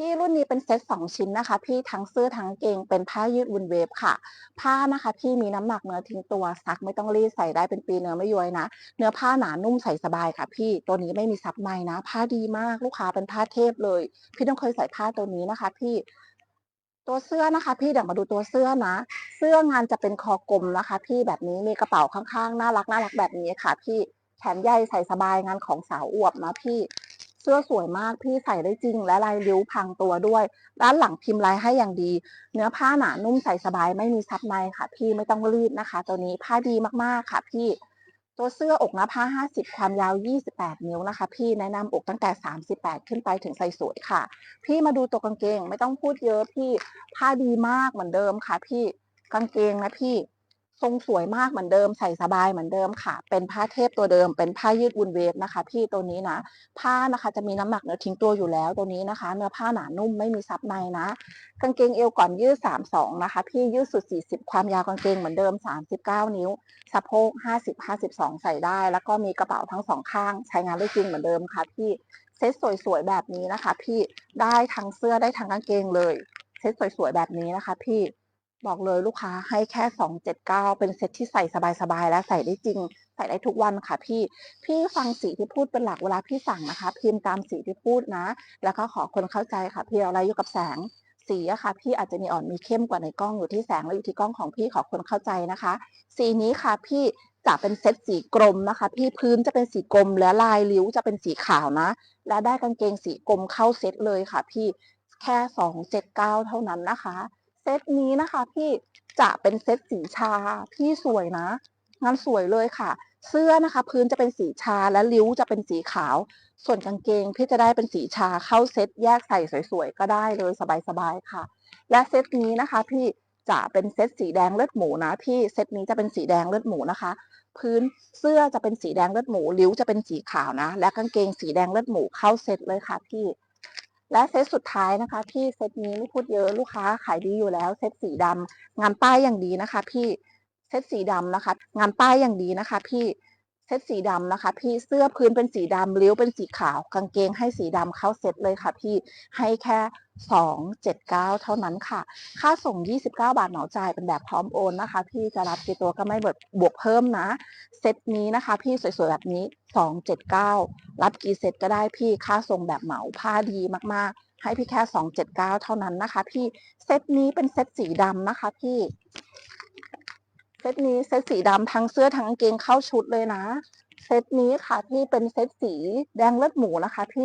พี่รุ่นนี้เป็นเซต2ชิ้นนะคะ พี่ทั้งเสื้อทั้งเกงเป็นผ้ายืดวุนเวฟค่ะ ผ้านะคะพี่มีน้ำหนักเนื้อทิ้งตัวซักไม่ต้องรีดใส่ได้เป็นปีเนื้อไม่ย้วยนะ เนื้อผ้าหนานุ่มใส่สบายค่ะ พี่ตัวนี้ไม่มีซับในนะ ผ้าดีมากลูกค้าเป็นผ้าเทพเลย พี่ต้องเคยใส่ผ้าตัวนี้นะคะ พี่ตัวเสื้อนะคะ พี่เดี๋ยวมาดูตัวเสื้อนะ เสื้องานจะเป็นคอกลมนะคะ พี่แบบนี้มีกระเป๋าข้างๆน่ารักน่ารักแบบนี้ค่ะ พี่แขนใหญ่ใส่สบายงานของสาวอวบนะพี่ สื้อสวยมากพี่ใส่ได้จริง และลายริ้วพังตัวด้วย ด้านหลังพิมพ์ลายให้อย่างดี เนื้อผ้าหนานุ่มใส่สบายไม่มีซับในค่ะ พี่ไม่ต้องรีดนะคะ ตัวนี้ผ้าดีมากๆค่ะ พี่ตัวเสื้ออกน้าผ้า 50 ความยาว 28 นิ้วนะคะ พี่แนะนำอกตั้งแต่ 38 ขึ้นไปถึงใส่สวยค่ะ พี่มาดูตัวกางเกงไม่ต้องพูดเยอะพี่ผ้าดีมากเหมือนเดิมค่ะ พี่กางเกงนะพี่ ทรงสวยมากเหมือนเดิมใส่สบายเหมือนเดิมค่ะ เป็นผ้าเทพตัวเดิม เป็นผ้ายืดวุนเวฟนะคะ พี่ตัวนี้นะ ผ้านะคะจะมีน้ำหนักเนื้อทิ้งตัวอยู่แล้วตัวนี้นะคะ เนื้อผ้าหนานุ่มไม่มีซับในนะ กางเกงเอวก่อนยืด 32 นะคะ พี่ยืดสุด 40 ความยาวกางเกงเหมือนเดิม 39 นิ้ว สะโพก 50 52 ใส่ได้ แล้วก็มีกระเป๋าทั้งสองข้าง ใช้งานได้จริงเหมือนเดิมค่ะ พี่เซ็ตสวยๆแบบนี้นะคะ พี่ได้ทั้งเสื้อได้ทั้งกางเกงเลย เซ็ตสวยๆแบบนี้นะคะ พี่ บอกเลยลูกค้าให้แค่279เป็นเซ็ตที่ใส่สบายๆ และใส่ได้จริง ใส่ได้ทุกวันค่ะพี่ พี่ฟังสีที่พูดเป็นหลักเวลาพี่สั่งนะคะ พิมพ์ตามสีที่พูดนะ แล้วก็ขอคนเข้าใจค่ะพี่อะไรอยู่กับแสงสีอะค่ะพี่อาจจะมีอ่อนมีเข้มกว่าในกล้องอยู่ที่แสงและอยู่ที่กล้องของพี่ขอคนเข้าใจนะคะ สีนี้ค่ะพี่จะเป็นเซตสีกรมนะคะ พี่พื้นจะเป็นสีกรมและลายริ้วจะเป็นสีขาวนะ และได้กางเกงสีกรมเข้าเซตเลยค่ะ พี่แค่สองเจ็ดเก้าเท่านั้นนะคะ เซตนี้นะคะพี่จะเป็นเซตสีชาพี่สวยนะ งานสวยเลยค่ะ เสื้อนะคะ พื้นจะเป็นสีชาและริ้วจะเป็นสีขาว ส่วนกางเกงพี่จะได้เป็นสีชาเข้าเซตแยกใส่สวยๆก็ได้เลยสบายๆค่ะ และเซตนี้นะคะพี่จะเป็นเซตสีแดงเลือดหมูนะพี่เซตนี้จะเป็นสีแดงเลือดหมูนะคะ พื้นเสื้อจะเป็นสีแดงเลือดหมูริ้วจะเป็นสีขาวนะ และกางเกงสีแดงเลือดหมูเข้าเซตเลยค่ะพี่ และเซตสุดท้ายนะคะ พี่เซตนี้ไม่พูดเยอะลูกค้าขายดีอยู่แล้ว เซตสีดำงานป้ายอย่างดีนะคะ พี่เซตสีดำนะคะ งานป้ายอย่างดีนะคะ พี่ เซตสีดำนะคะ พี่เสื้อพื้นเป็นสีดำริ้วเป็นสีขาว กางเกงให้สีดำเข้าเซตเลยค่ะ พี่ให้แค่สองเท่านั้นค่ะ ค่าส่ง 29 บาทเหมาจ่ายเป็นแบบพร้อมโอนนะคะ พี่จะรับกี่ตัวก็ไม่บวกเพิ่มนะ เซตนี้นะคะ พี่สวยๆแบบนี้ 279 รับกี่เซตก็ได้พี่ค่าส่งแบบเหมาผ้าดีมากๆ ให้พี่แค่ 279 เท่านั้นนะคะ พี่เซตนี้เป็นเซตสีดำนะคะ พี่ ตนี้เซตสีดำทั้งเสื้อทั้งกางเกงเข้าชุดเลยนะ เซตนี้ค่ะพี่เป็นเซตสีแดงเลือดหมูนะคะพี่